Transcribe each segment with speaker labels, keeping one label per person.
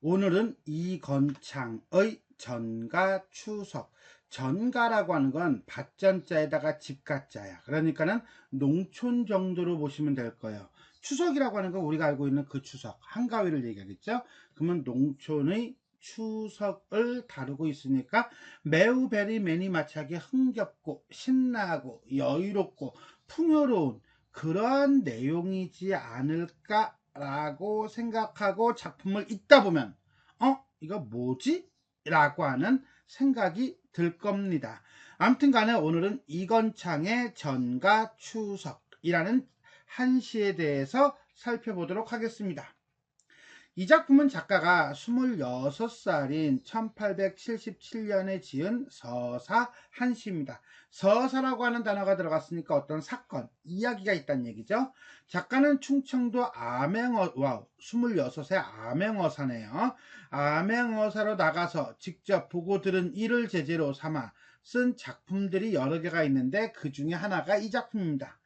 Speaker 1: 오늘은 이건창의 전가 추석. 전가라고 하는 건 밭전자에다가 집가자야. 그러니까는 농촌 정도로 보시면 될 거예요. 추석이라고 하는 건 우리가 알고 있는 그 추석, 한가위를 얘기하겠죠? 그러면 농촌의 추석을 다루고 있으니까 매우 베리 매니 마차게 흥겹고 신나고 여유롭고 풍요로운 그러한 내용이지 않을까 라고 생각하고 작품을 읽다 보면 어? 이거 뭐지? 라고 하는 생각이 들 겁니다. 아무튼 간에 오늘은 이건창의 전가 추석이라는 한시에 대해서 살펴보도록 하겠습니다. 이 작품은 작가가 26살인 1877년에 지은 서사 한시입니다. 서사라고 하는 단어가 들어갔으니까 어떤 사건, 이야기가 있다는 얘기죠. 작가는 충청도 암행어, 와, 26세 암행어사네요. 암행어사로 나가서 직접 보고 들은 일을 제재로 삼아 쓴 작품들이 여러 개가 있는데 그 중에 하나가 이 작품입니다.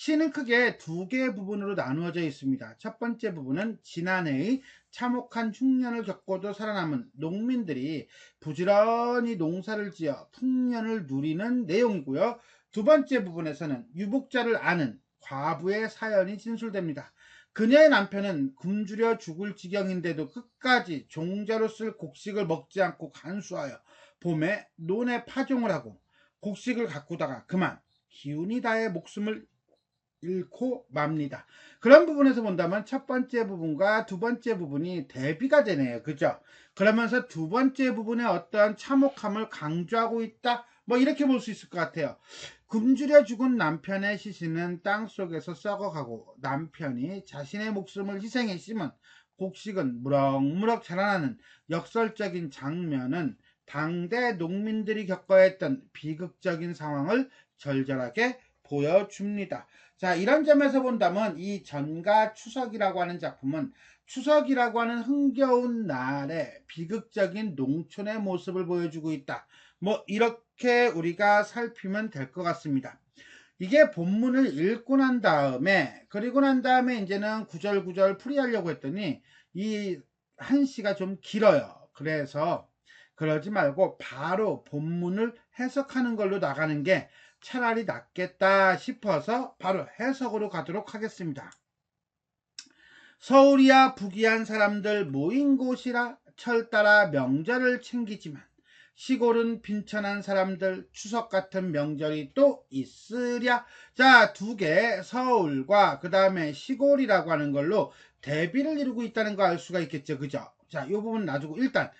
Speaker 1: 시는 크게 두 개의 부분으로 나누어져 있습니다. 첫 번째 부분은 지난해의 참혹한 흉년을 겪고도 살아남은 농민들이 부지런히 농사를 지어 풍년을 누리는 내용이고요. 두 번째 부분에서는 유복자를 아는 과부의 사연이 진술됩니다. 그녀의 남편은 굶주려 죽을 지경인데도 끝까지 종자로 쓸 곡식을 먹지 않고 간수하여 봄에 논에 파종을 하고 곡식을 가꾸다가 그만 기운이 다해 목숨을 잃고 맙니다. 그런 부분에서 본다면 첫 번째 부분과 두 번째 부분이 대비가 되네요. 그죠? 그러면서 두 번째 부분의 어떤 참혹함을 강조하고 있다. 뭐 이렇게 볼 수 있을 것 같아요. 굶주려 죽은 남편의 시신은 땅 속에서 썩어가고 남편이 자신의 목숨을 희생해 심은 곡식은 무럭무럭 자라나는 역설적인 장면은 당대 농민들이 겪어야 했던 비극적인 상황을 절절하게 보여줍니다. 자, 이런 점에서 본다면 이 전가 추석이라고 하는 작품은 추석이라고 하는 흥겨운 날에 비극적인 농촌의 모습을 보여주고 있다. 뭐 이렇게 우리가 살피면 될 것 같습니다. 이게 본문을 읽고 난 다음에 그리고 난 다음에 이제는 구절구절 풀이하려고 했더니 이 한 시가 좀 길어요. 그래서 그러지 말고 바로 본문을 해석하는 걸로 나가는 게 차라리 낫겠다 싶어서 바로 해석으로 가도록 하겠습니다. 서울이야 부귀한 사람들 모인 곳이라 철 따라 명절을 챙기지만 시골은 빈천한 사람들 추석 같은 명절이 또 있으랴. 자, 두 개, 서울과 그 다음에 시골이라고 하는 걸로 대비를 이루고 있다는 거 알 수가 있겠죠. 그죠? 자, 이 부분 놔두고 일단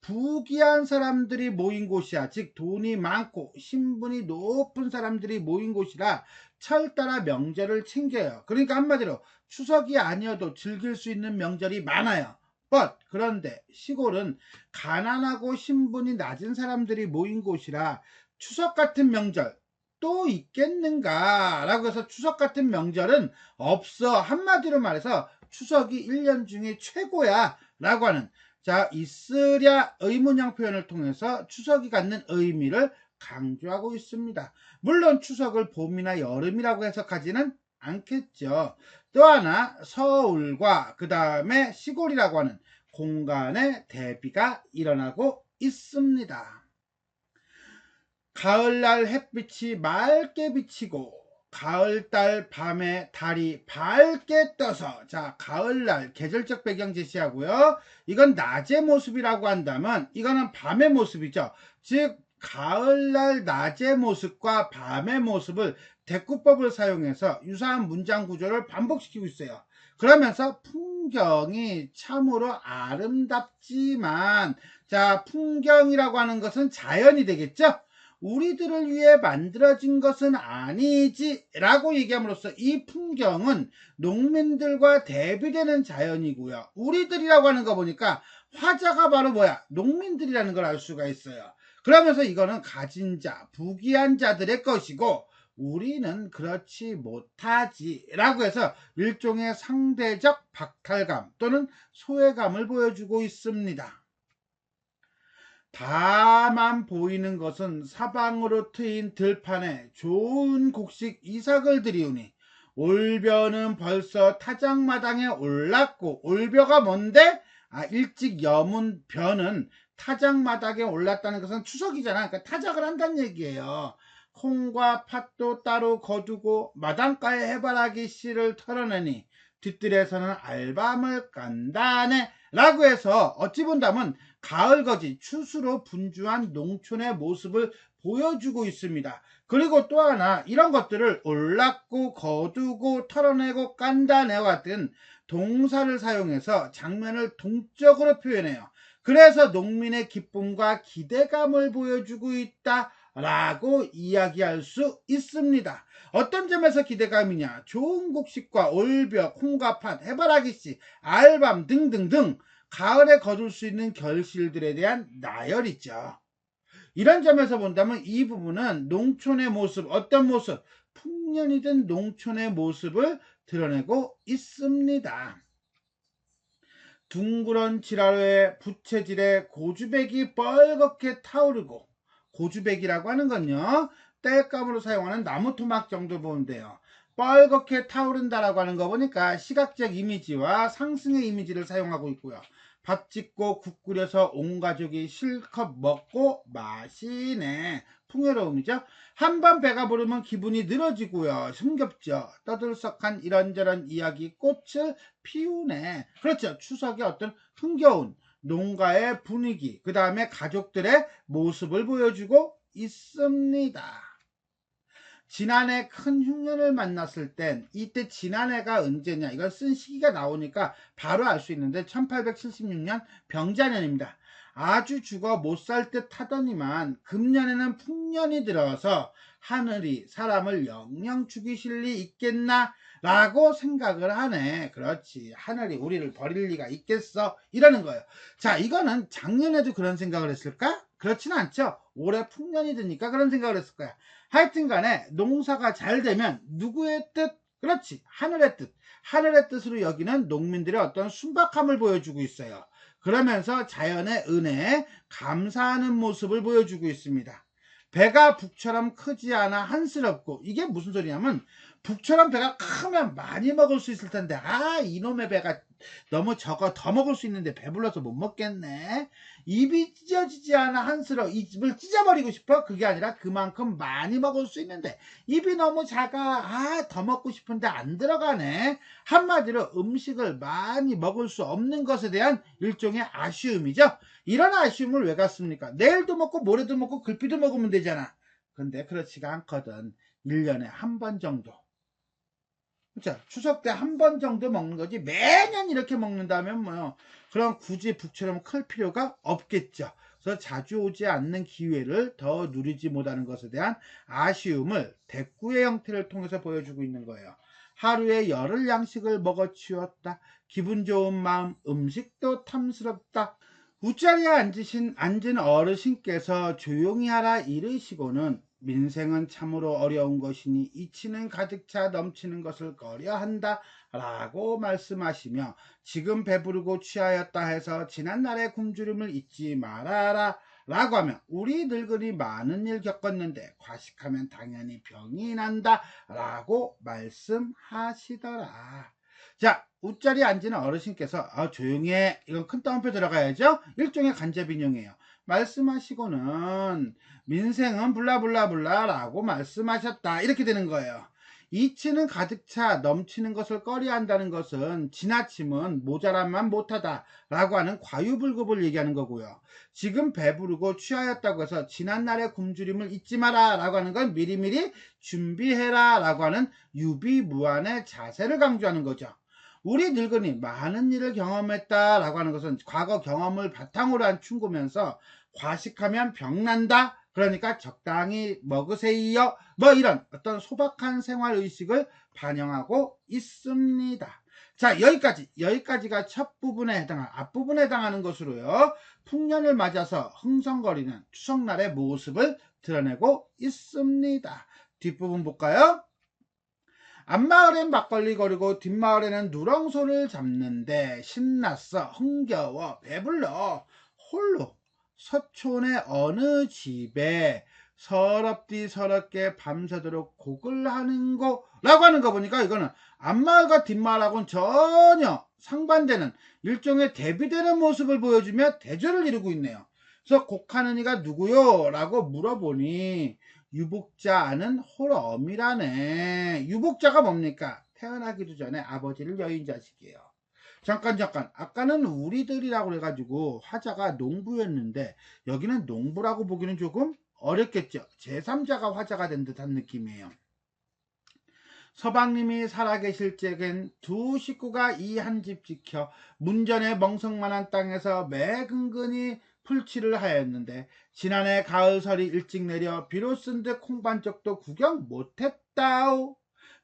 Speaker 1: 부귀한 사람들이 모인 곳이야. 즉 돈이 많고 신분이 높은 사람들이 모인 곳이라 철 따라 명절을 챙겨요. 그러니까 한마디로 추석이 아니어도 즐길 수 있는 명절이 많아요. but 그런데 시골은 가난하고 신분이 낮은 사람들이 모인 곳이라 추석 같은 명절 또 있겠는가 라고 해서 추석 같은 명절은 없어 한마디로 말해서 추석이 1년 중에 최고야 라고 하는 자 있으랴 의문형 표현을 통해서 추석이 갖는 의미를 강조하고 있습니다. 물론 추석을 봄이나 여름이라고 해석하지는 않겠죠. 또 하나 서울과 그 다음에 시골이라고 하는 공간의 대비가 일어나고 있습니다. 가을날 햇빛이 맑게 비치고 가을달 밤에 달이 밝게 떠서 자 가을날 계절적 배경 제시하고요 이건 낮의 모습이라고 한다면 이거는 밤의 모습이죠 즉 가을날 낮의 모습과 밤의 모습을 대꾸법을 사용해서 유사한 문장 구조를 반복시키고 있어요. 그러면서 풍경이 참으로 아름답지만 자 풍경이라고 하는 것은 자연이 되겠죠. 우리들을 위해 만들어진 것은 아니지 라고 얘기함으로써 이 풍경은 농민들과 대비되는 자연이고요. 우리들이라고 하는 거 보니까 화자가 바로 뭐야? 농민들이라는 걸 알 수가 있어요. 그러면서 이거는 가진 자, 부귀한 자들의 것이고 우리는 그렇지 못하지 라고 해서 일종의 상대적 박탈감 또는 소외감을 보여주고 있습니다. 다만 보이는 것은 사방으로 트인 들판에 좋은 곡식 이삭을 들이우니 올벼는 벌써 타작마당에 올랐고 올벼가 뭔데? 아, 일찍 여문 변은 타작마당에 올랐다는 것은 추석이잖아. 그러니까 타작을 한다는 얘기예요. 콩과 팥도 따로 거두고 마당가에 해바라기 씨를 털어내니 뒤뜰에서는 알밤을 깐다네 라고 해서 어찌 본다면 가을거지 추수로 분주한 농촌의 모습을 보여주고 있습니다. 그리고 또 하나 이런 것들을 올랐고 거두고 털어내고 깐다네와 같은 동사를 사용해서 장면을 동적으로 표현해요. 그래서 농민의 기쁨과 기대감을 보여주고 있다. 라고 이야기할 수 있습니다. 어떤 점에서 기대감이냐? 좋은 곡식과 올벼, 콩과 팥, 해바라기씨, 알밤 등등등 가을에 거둘 수 있는 결실들에 대한 나열이죠. 이런 점에서 본다면 이 부분은 농촌의 모습, 어떤 모습, 풍년이 든 농촌의 모습을 드러내고 있습니다. 둥그런 지라로에 부채질에 고주백이 뻘겋게 타오르고 고주백이라고 하는 건요 땔감으로 사용하는 나무 토막 정도 보면 돼요 뻘겋게 타오른다라고 하는 거 보니까 시각적 이미지와 상승의 이미지를 사용하고 있고요 밥 짓고 국 끓여서 온 가족이 실컷 먹고 마시네. 풍요로움이죠? 한 번 배가 부르면 기분이 늘어지고요. 흥겹죠? 떠들썩한 이런저런 이야기 꽃을 피우네. 그렇죠. 추석의 어떤 흥겨운 농가의 분위기, 그 다음에 가족들의 모습을 보여주고 있습니다. 지난해 큰 흉년을 만났을 땐 이때 지난해가 언제냐 이걸 쓴 시기가 나오니까 바로 알 수 있는데 1876년 병자년입니다. 아주 죽어 못 살 듯 하더니만 금년에는 풍년이 들어서 하늘이 사람을 영영 죽이실 리 있겠나 라고 생각을 하네. 그렇지. 하늘이 우리를 버릴 리가 있겠어. 이러는 거예요. 자, 이거는 작년에도 그런 생각을 했을까? 그렇지는 않죠. 올해 풍년이 드니까 그런 생각을 했을 거야. 하여튼 간에 농사가 잘 되면 누구의 뜻? 그렇지. 하늘의 뜻. 하늘의 뜻으로 여기는 농민들의 어떤 순박함을 보여주고 있어요. 그러면서 자연의 은혜에 감사하는 모습을 보여주고 있습니다. 배가 북처럼 크지 않아 한스럽고 이게 무슨 소리냐면 북처럼 배가 크면 많이 먹을 수 있을 텐데 아 이놈의 배가 너무 적어 더 먹을 수 있는데 배불러서 못 먹겠네. 입이 찢어지지 않아 한스러 입을 찢어버리고 싶어? 그게 아니라 그만큼 많이 먹을 수 있는데. 입이 너무 작아. 아 더 먹고 싶은데 안 들어가네. 한마디로 음식을 많이 먹을 수 없는 것에 대한 일종의 아쉬움이죠. 이런 아쉬움을 왜 갖습니까? 내일도 먹고 모레도 먹고 글피도 먹으면 되잖아. 근데 그렇지가 않거든. 1년에 한 번 정도 그쵸? 추석 때 한 번 정도 먹는 거지 매년 이렇게 먹는다면 뭐요. 그럼 굳이 북처럼 클 필요가 없겠죠. 그래서 자주 오지 않는 기회를 더 누리지 못하는 것에 대한 아쉬움을 대꾸의 형태를 통해서 보여주고 있는 거예요. 하루에 열흘 양식을 먹어 치웠다. 기분 좋은 마음, 음식도 탐스럽다. 웃자리에 앉으신, 앉은 어르신께서 조용히 하라 이르시고는 민생은 참으로 어려운 것이니 이치는 가득 차 넘치는 것을 꺼려한다 라고 말씀하시며 지금 배부르고 취하였다 해서 지난날의 굶주림을 잊지 말아라 라고 하면 우리 늙은이 많은 일 겪었는데 과식하면 당연히 병이 난다 라고 말씀하시더라. 자 웃자리에 앉은 어르신께서 아, 조용히 해. 이건 큰 따옴표 들어가야죠. 일종의 간접 인용이에요 말씀하시고는 민생은 블라블라블라라고 말씀하셨다. 이렇게 되는 거예요. 이치는 가득 차 넘치는 것을 꺼려한다는 것은 지나침은 모자란만 못하다 라고 하는 과유불급을 얘기하는 거고요. 지금 배부르고 취하였다고 해서 지난날의 굶주림을 잊지 마라 라고 하는 건 미리미리 준비해라 라고 하는 유비무한의 자세를 강조하는 거죠. 우리 늙은이 많은 일을 경험했다 라고 하는 것은 과거 경험을 바탕으로 한 충고면서 과식하면 병난다 그러니까 적당히 먹으세요. 뭐 이런 어떤 소박한 생활 의식을 반영하고 있습니다. 자 여기까지 여기까지가 첫 부분에 해당한 앞부분에 해당하는 것으로요. 풍년을 맞아서 흥성거리는 추석날의 모습을 드러내고 있습니다. 뒷부분 볼까요 앞마을엔 막걸리 거리고 뒷마을에는 누렁소를 잡는데 신났어 흥겨워 배불러 홀로 서촌의 어느 집에 서럽디 서럽게 밤새도록 곡을 하는 거라고 하는 거 보니까 이거는 앞마을과 뒷마을하고는 전혀 상반되는 일종의 대비되는 모습을 보여주며 대조를 이루고 있네요. 그래서 곡하는 이가 누구요? 라고 물어보니 유복자는 홀엄이라네. 유복자가 뭡니까? 태어나기도 전에 아버지를 여인 자식이에요. 잠깐 잠깐 아까는 우리들이라고 해가지고 화자가 농부였는데 여기는 농부라고 보기는 조금 어렵겠죠. 제3자가 화자가 된 듯한 느낌이에요. 서방님이 살아계실 적엔 두 식구가 이 한 집 지켜 문전의 멍석만한 땅에서 매근근히 풀칠을 하였는데 지난해 가을설이 일찍 내려 비로 쓴 듯 콩반쪽도 구경 못했다오.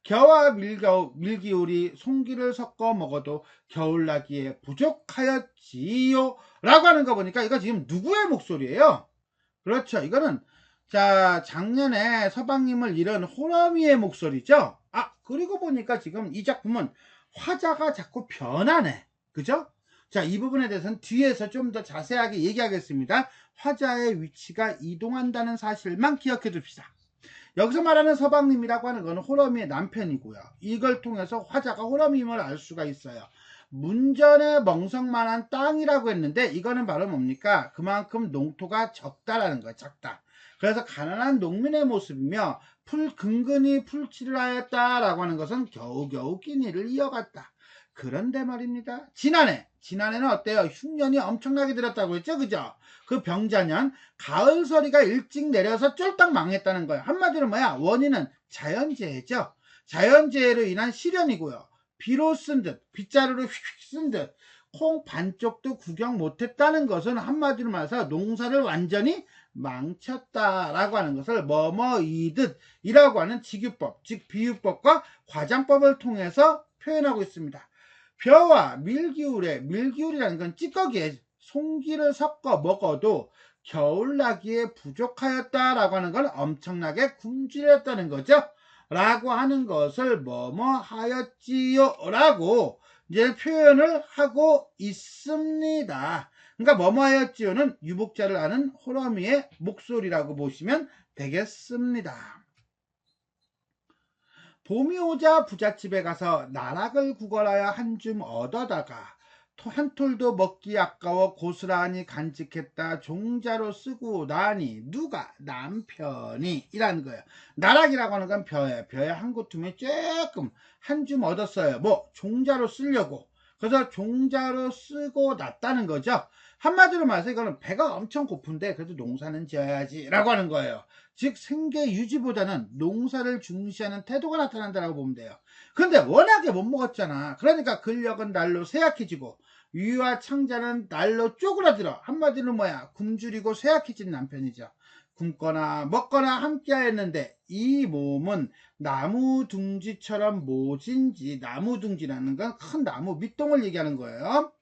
Speaker 1: 겨와 밀겨, 밀기울이 송기를 섞어 먹어도 겨울나기에 부족하였지요. 라고 하는 거 보니까 이거 지금 누구의 목소리예요? 그렇죠. 이거는 자 작년에 서방님을 잃은 호러미의 목소리죠. 아 그리고 보니까 지금 이 작품은 화자가 자꾸 변하네. 그죠? 자, 이 부분에 대해서는 뒤에서 좀 더 자세하게 얘기하겠습니다. 화자의 위치가 이동한다는 사실만 기억해 둡시다. 여기서 말하는 서방님이라고 하는 것은 호러미의 남편이고요. 이걸 통해서 화자가 호러미임을 알 수가 있어요. 문전의 멍석만한 땅이라고 했는데 이거는 바로 뭡니까? 그만큼 농토가 적다라는 거예요. 적다. 그래서 가난한 농민의 모습이며 풀 근근히 풀칠을 하였다라고 하는 것은 겨우겨우 끼니를 이어갔다. 그런데 말입니다. 지난해, 지난해는 어때요? 흉년이 엄청나게 들었다고 했죠? 그죠? 그 병자년, 가을서리가 일찍 내려서 쫄딱 망했다는 거예요. 한마디로 뭐야? 원인은 자연재해죠? 자연재해로 인한 시련이고요. 비로 쓴 듯, 빗자루로 휙휙 쓴 듯, 콩 반쪽도 구경 못했다는 것은 한마디로 말해서 농사를 완전히 망쳤다라고 하는 것을 뭐뭐이듯 이라고 하는 직유법, 즉 비유법과 과장법을 통해서 표현하고 있습니다. 벼와 밀기울에 밀기울이라는 건 찌꺼기에 송기를 섞어 먹어도 겨울나기에 부족하였다라고 하는 건 엄청나게 굶주렸다는 거죠. 라고 하는 것을 뭐뭐 하였지요 라고 이제 표현을 하고 있습니다. 그러니까 뭐뭐 하였지요는 유복자를 아는 호러미의 목소리라고 보시면 되겠습니다. 봄이 오자 부잣집에 가서 나락을 구걸하여 한 줌 얻어다가 한 톨도 먹기 아까워 고스란히 간직했다 종자로 쓰고 나니 누가 남편이 이라는 거예요. 나락이라고 하는 건 벼예요. 벼의 한 구툼에 조금 한 줌 얻었어요. 뭐 종자로 쓰려고 그래서 종자로 쓰고 났다는 거죠. 한마디로 말해서 이거는 배가 엄청 고픈데 그래도 농사는 지어야지 라고 하는 거예요. 즉 생계 유지보다는 농사를 중시하는 태도가 나타난다라고 보면 돼요. 근데 워낙에 못 먹었잖아. 그러니까 근력은 날로 쇠약해지고 유와 창자는 날로 쪼그라들어. 한마디로 뭐야? 굶주리고 쇠약해진 남편이죠. 굶거나 먹거나 함께 하였는데 이 몸은 나무 둥지처럼 모진지 나무 둥지라는 건 큰 나무 밑동을 얘기하는 거예요.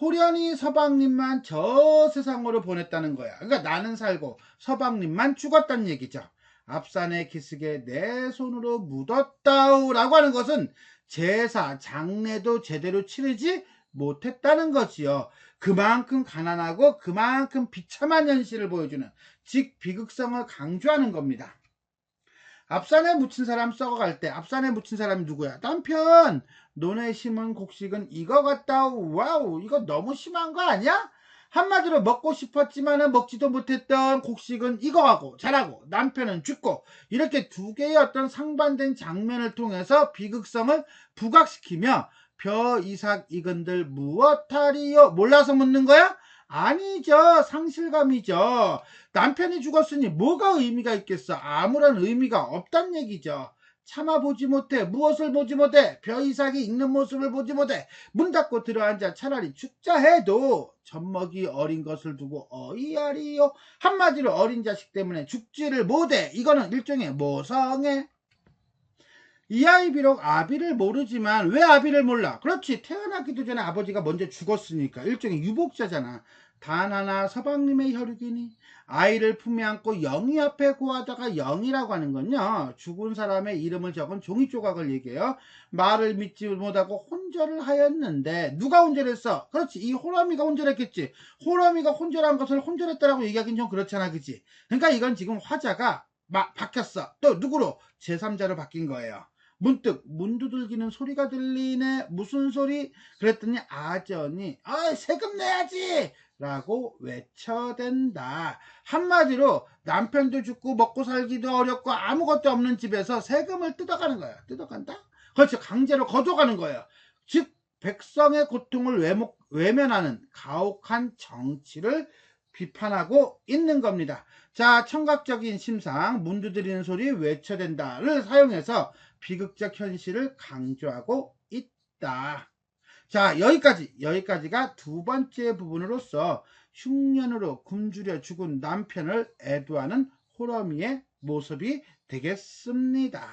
Speaker 1: 호련히 서방님만 저 세상으로 보냈다는 거야. 그러니까 나는 살고 서방님만 죽었다는 얘기죠. 앞산의 기슭에 내 손으로 묻었다우라고 하는 것은 제사, 장례도 제대로 치르지 못했다는 것이요. 그만큼 가난하고 그만큼 비참한 현실을 보여주는 즉 비극성을 강조하는 겁니다. 앞산에 묻힌 사람 썩어갈 때 앞산에 묻힌 사람이 누구야? 남편! 논에 심은 곡식은 이거 같다. 와우, 이거 너무 심한 거 아니야? 한마디로 먹고 싶었지만 먹지도 못했던 곡식은 이거하고 자라고 남편은 죽고 이렇게 두 개의 어떤 상반된 장면을 통해서 비극성을 부각시키며 벼 이삭 이건들 무엇하리요? 몰라서 묻는 거야? 아니죠. 상실감이죠. 남편이 죽었으니 뭐가 의미가 있겠어? 아무런 의미가 없단 얘기죠. 참아보지 못해 무엇을 보지 못해 벼이삭이 익는 모습을 보지 못해 문 닫고 들어앉아 차라리 죽자 해도 젖먹이 어린 것을 두고 어이하리요. 한마디로 어린 자식 때문에 죽지를 못해. 이거는 일종의 모성애. 이 아이 비록 아비를 모르지만 왜 아비를 몰라? 그렇지. 태어나기도 전에 아버지가 먼저 죽었으니까. 일종의 유복자잖아. 단 하나 서방님의 혈육이니 아이를 품에 안고 영희 앞에 고하다가 영이라고 하는 건요. 죽은 사람의 이름을 적은 종이 조각을 얘기해요. 말을 믿지 못하고 혼절을 하였는데 누가 혼절했어? 그렇지 이 호람이가 혼절했겠지. 호람이가 혼절한 것을 혼절했다라고 얘기하긴 좀 그렇잖아 그치 그러니까 이건 지금 화자가 막 바뀌었어. 또 누구로? 제3자로 바뀐 거예요. 문득 문 두들기는 소리가 들리네. 무슨 소리? 그랬더니 아전이 아 세금 내야지! 라고 외쳐댄다. 한마디로 남편도 죽고 먹고 살기도 어렵고 아무것도 없는 집에서 세금을 뜯어가는 거야. 뜯어간다? 그렇죠. 강제로 거둬가는 거예요. 즉 백성의 고통을 외목, 외면하는 가혹한 정치를 비판하고 있는 겁니다. 자, 청각적인 심상, 문 두 드리는 소리 외쳐댄다를 사용해서 비극적 현실을 강조하고 있다. 자, 여기까지, 여기까지가 두 번째 부분으로서 흉년으로 굶주려 죽은 남편을 애도하는 호러미의 모습이 되겠습니다.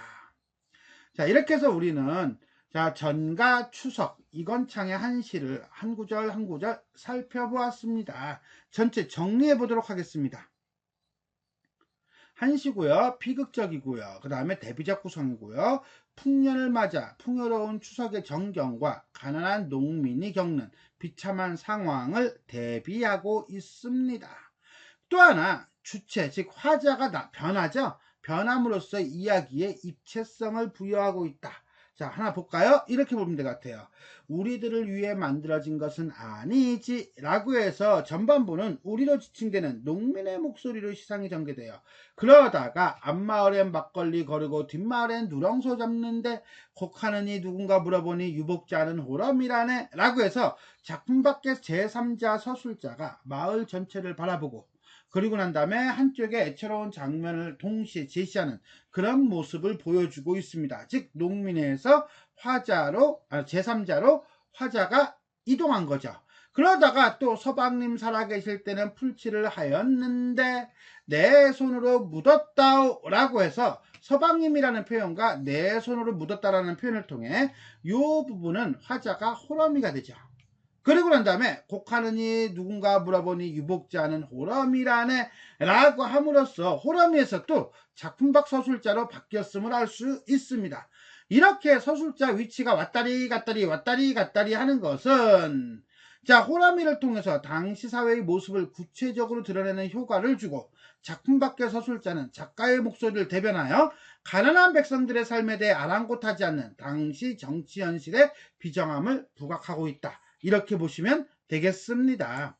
Speaker 1: 자, 이렇게 해서 우리는 자, 전가 추석 이건창의 한 시를 한 구절 한 구절 살펴보았습니다. 전체 정리해 보도록 하겠습니다. 한시고요. 비극적이고요. 그 다음에 대비적 구성이고요. 풍년을 맞아 풍요로운 추석의 정경과 가난한 농민이 겪는 비참한 상황을 대비하고 있습니다. 또 하나 주체 즉 화자가 변하죠. 변함으로써 이야기에 입체성을 부여하고 있다. 자, 하나 볼까요? 이렇게 보면 될 것 같아요. 우리들을 위해 만들어진 것은 아니지 라고 해서 전반부는 우리로 지칭되는 농민의 목소리로 시상이 전개돼요. 그러다가 앞마을엔 막걸리 거르고 뒷마을엔 누렁소 잡는데 곡하느니 누군가 물어보니 유복자는 호럼이라네 라고 해서 작품 밖에 제3자 서술자가 마을 전체를 바라보고 그리고 난 다음에 한쪽에 애처로운 장면을 동시에 제시하는 그런 모습을 보여주고 있습니다. 즉 농민에서 화자로 아, 제3자로 화자가 이동한 거죠. 그러다가 또 서방님 살아계실 때는 풀칠을 하였는데 내 손으로 묻었다오 라고 해서 서방님이라는 표현과 내 손으로 묻었다라는 표현을 통해 이 부분은 화자가 호러미가 되죠. 그리고 난 다음에 곡하느니 누군가 물어보니 유복자는 호러미라네 라고 함으로써 호러미에서 또 작품박 서술자로 바뀌었음을 알 수 있습니다. 이렇게 서술자 위치가 왔다리 갔다리 왔다리 갔다리 하는 것은 자 호러미를 통해서 당시 사회의 모습을 구체적으로 드러내는 효과를 주고 작품 밖의 서술자는 작가의 목소리를 대변하여 가난한 백성들의 삶에 대해 아랑곳하지 않는 당시 정치 현실의 비정함을 부각하고 있다. 이렇게 보시면 되겠습니다.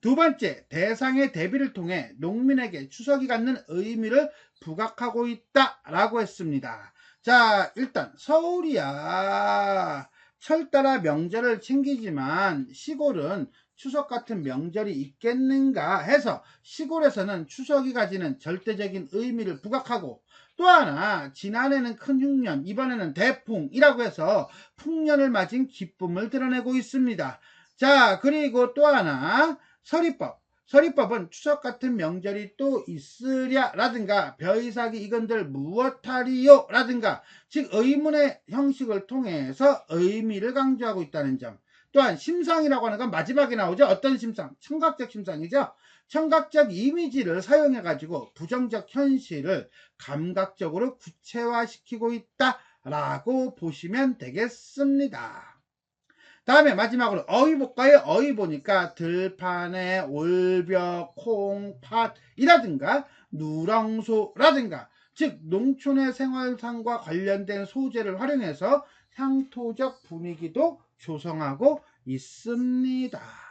Speaker 1: 두 번째, 대상의 대비를 통해 농민에게 추석이 갖는 의미를 부각하고 있다라고 했습니다. 자, 일단 서울이야 철따라 명절을 챙기지만 시골은 추석 같은 명절이 있겠는가 해서 시골에서는 추석이 가지는 절대적인 의미를 부각하고 또 하나 지난해는 큰 흉년 이번에는 대풍이라고 해서 풍년을 맞은 기쁨을 드러내고 있습니다. 자 그리고 또 하나 서리법. 서리법은 추석 같은 명절이 또 있으랴 라든가 벼이삭이 이건들 무엇하리요? 라든가 즉 의문의 형식을 통해서 의미를 강조하고 있다는 점. 또한 심상이라고 하는 건 마지막에 나오죠. 어떤 심상? 청각적 심상이죠 청각적 이미지를 사용해 가지고 부정적 현실을 감각적으로 구체화시키고 있다라고 보시면 되겠습니다. 다음에 마지막으로 어휘 볼까요? 어휘 보니까 들판에 올벼, 콩, 팥 이라든가 누렁소라든가 즉 농촌의 생활상과 관련된 소재를 활용해서 향토적 분위기도 조성하고 있습니다.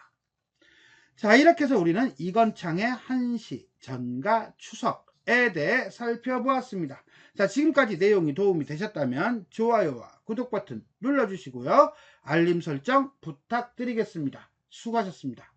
Speaker 1: 자, 이렇게 해서 우리는 이건창의 한시, 전가, 추석에 대해 살펴보았습니다. 자, 지금까지 내용이 도움이 되셨다면 좋아요와 구독 버튼 눌러주시고요. 알림 설정 부탁드리겠습니다. 수고하셨습니다.